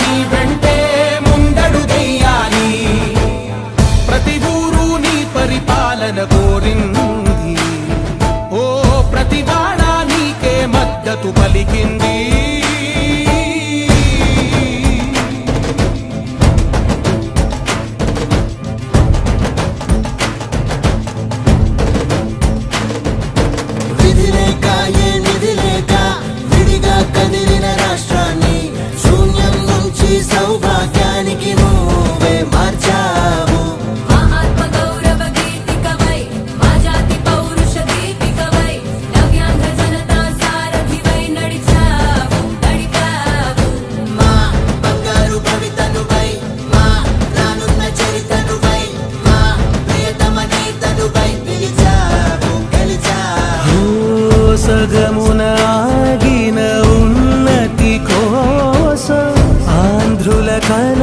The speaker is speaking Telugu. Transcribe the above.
నీ వెంటే ముందడుగెయ్యాలి ప్రతి ఊరు నీ పరిపాలన కోరింది. ఓ ప్రతి వాడ నీకే మద్దతు పలికింది. సగమున ఆగిన ఉన్నతి కోసం ఆంధ్రుల కల